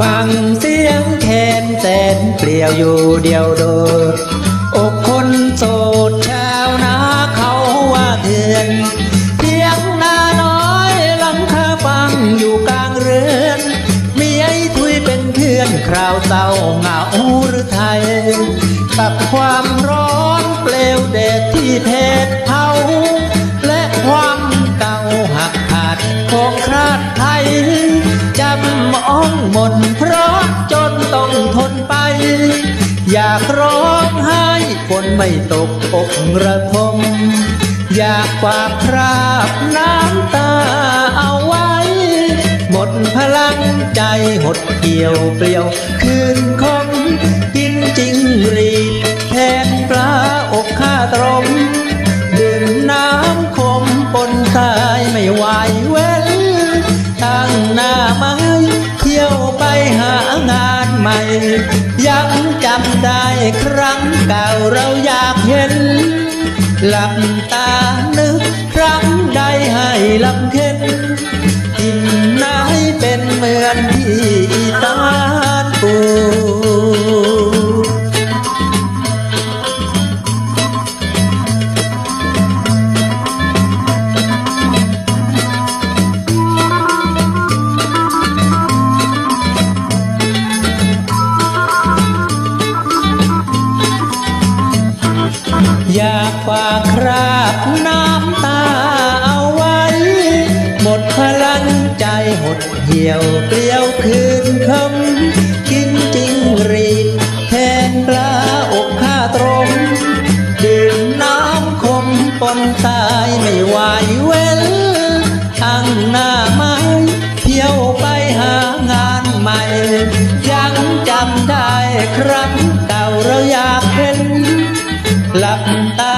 ฟังเสียงแคนแสนเปลี่ยวอยู่เดียวโดดอกคนโสดชาวนาเขาว่าเถื่อนเพียงนาน้อยหลังคาฟังอยู่กลางเรือนมีไอ้ทุยเป็นเพื่อนคราวเศร้าเหงาหรือไทยกับความร้อนเปลวแดดที่เพศเองมนเพราะจนต้องทนไป อยากร้องไห้ฝนไม่ตกอกระทม อยากกวาดคราบน้ำตาเอาไว้ หมดพลังใจหดเกี่ยวเปลี่ยว คืนคมกินจริงรีดแทนปลาอกข้าตรมดื่มน้ำคมปนทายไม่ไหวเว้นตั้งหน้าม้เที่ยวไปหางานใหม่ ยังจำได้ครั้งเก่าเราอยากเห็น หลับตานึกครั้งใดให้ลำเค็น อยากฝากคราบน้ำตาเอาไว้ หมดพลังใจหดเหี่ยวเปลี่ยวคืนคำกินจริงรีแทนปลาอกข้าตรงดื่มน้ำคมปนตายไม่ไหวเว้นตั้งหน้าไม้เที่ยวไปหางานใหม่ ยังจำได้ครั้งเก่าเราอยากเห็น หลับตา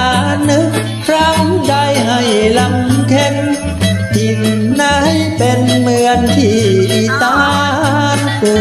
นึกครั้งใดให้ลำเค็นทิ่นไหนเป็นเหมือนที่ตาปู